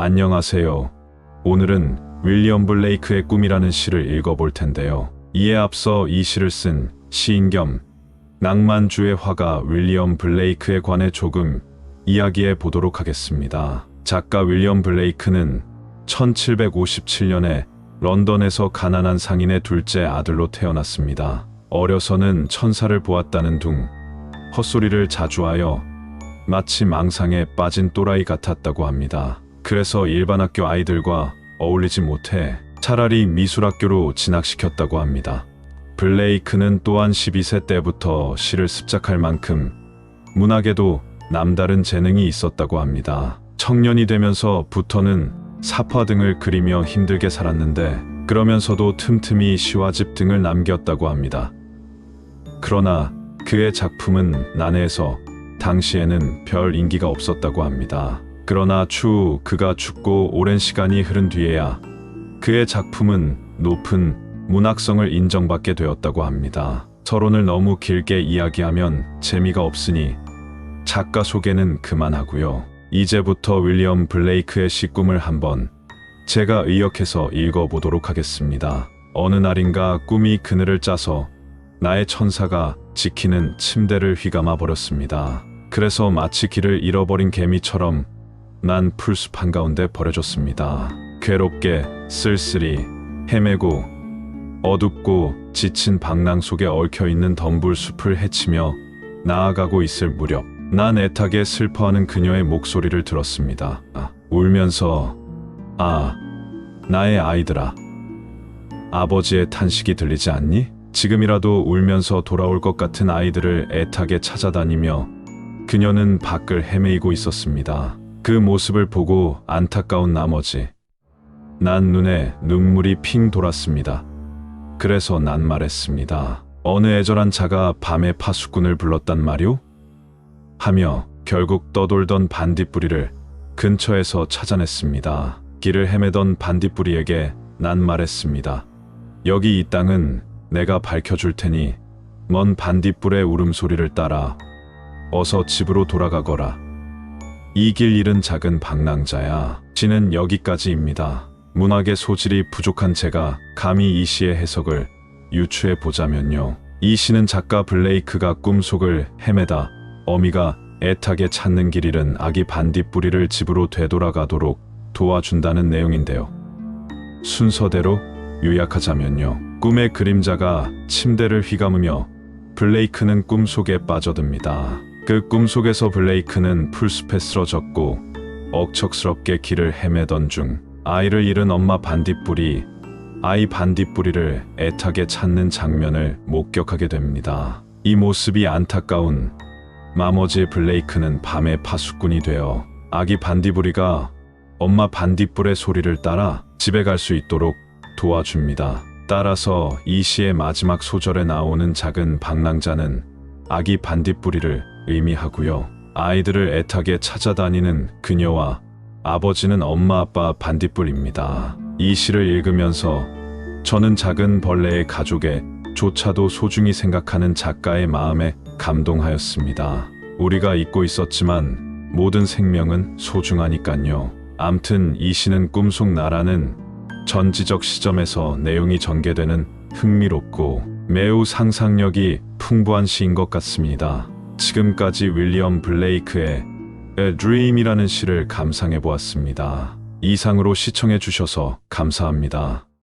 안녕하세요. 오늘은 윌리엄 블레이크의 꿈이라는 시를 읽어볼 텐데요. 이에 앞서 이 시를 쓴 시인 겸 낭만주의 화가 윌리엄 블레이크에 관해 조금 이야기해 보도록 하겠습니다. 작가 윌리엄 블레이크는 1757년에 런던에서 가난한 상인의 둘째 아들로 태어났습니다. 어려서는 천사를 보았다는 둥 헛소리를 자주 하여 마치 망상에 빠진 또라이 같았다고 합니다. 그래서 일반 학교 아이들과 어울리지 못해 차라리 미술학교로 진학시켰다고 합니다. 블레이크는 또한 12세 때부터 시를 습작할 만큼 문학에도 남다른 재능이 있었다고 합니다. 청년이 되면서부터는 사파 등을 그리며 힘들게 살았는데 그러면서도 틈틈이 시와집 등을 남겼다고 합니다. 그러나 그의 작품은 난해해서 당시에는 별 인기가 없었다고 합니다. 그러나 추후 그가 죽고 오랜 시간이 흐른 뒤에야 그의 작품은 높은 문학성을 인정받게 되었다고 합니다. 서론을 너무 길게 이야기하면 재미가 없으니 작가 소개는 그만하고요. 이제부터 윌리엄 블레이크의 시꿈을 한번 제가 의역해서 읽어보도록 하겠습니다. 어느 날인가 꿈이 그늘을 짜서 나의 천사가 지키는 침대를 휘감아 버렸습니다. 그래서 마치 길을 잃어버린 개미처럼 난 풀숲 한가운데 버려졌습니다. 괴롭게 쓸쓸히 헤매고 어둡고 지친 방랑 속에 얽혀있는 덤불 숲을 헤치며 나아가고 있을 무렵 난 애타게 슬퍼하는 그녀의 목소리를 들었습니다. 아, 울면서 아 나의 아이들아 아버지의 탄식이 들리지 않니? 지금이라도 울면서 돌아올 것 같은 아이들을 애타게 찾아다니며 그녀는 밖을 헤매이고 있었습니다. 그 모습을 보고 안타까운 나머지 난 눈에 눈물이 핑 돌았습니다. 그래서 난 말했습니다. 어느 애절한 자가 밤에 파수꾼을 불렀단 말이오? 하며 결국 떠돌던 반딧불이를 근처에서 찾아냈습니다. 길을 헤매던 반딧불이에게 난 말했습니다. 여기 이 땅은 내가 밝혀줄 테니 먼 반딧불의 울음소리를 따라 어서 집으로 돌아가거라. 이 길 잃은 작은 방랑자야. 시는 여기까지입니다. 문학의 소질이 부족한 제가 감히 이 시의 해석을 유추해 보자면요. 이 시는 작가 블레이크가 꿈속을 헤매다 어미가 애타게 찾는 길 잃은 아기 반딧불이를 집으로 되돌아가도록 도와준다는 내용인데요. 순서대로 요약하자면요. 꿈의 그림자가 침대를 휘감으며 블레이크는 꿈속에 빠져듭니다. 그 꿈속에서 블레이크는 풀숲에 쓰러졌고 억척스럽게 길을 헤매던 중 아이를 잃은 엄마 반딧불이 아이 반딧불이를 애타게 찾는 장면을 목격하게 됩니다. 이 모습이 안타까운 나머지 블레이크는 밤의 파수꾼이 되어 아기 반딧불이가 엄마 반딧불의 소리를 따라 집에 갈 수 있도록 도와줍니다. 따라서 이 시의 마지막 소절에 나오는 작은 방랑자는 아기 반딧불이를 의미하고요. 아이들을 애타게 찾아다니는 그녀와 아버지는 엄마 아빠 반딧불입니다. 이 시를 읽으면서 저는 작은 벌레의 가족에 조차도 소중히 생각하는 작가의 마음에 감동하였습니다. 우리가 잊고 있었지만 모든 생명은 소중하니깐요. 암튼 이 시는 꿈속 나라는 전지적 시점에서 내용이 전개되는 흥미롭고 매우 상상력이 풍부한 시인 것 같습니다. 지금까지 윌리엄 블레이크의 A Dream이라는 시를 감상해 보았습니다. 이상으로 시청해 주셔서 감사합니다.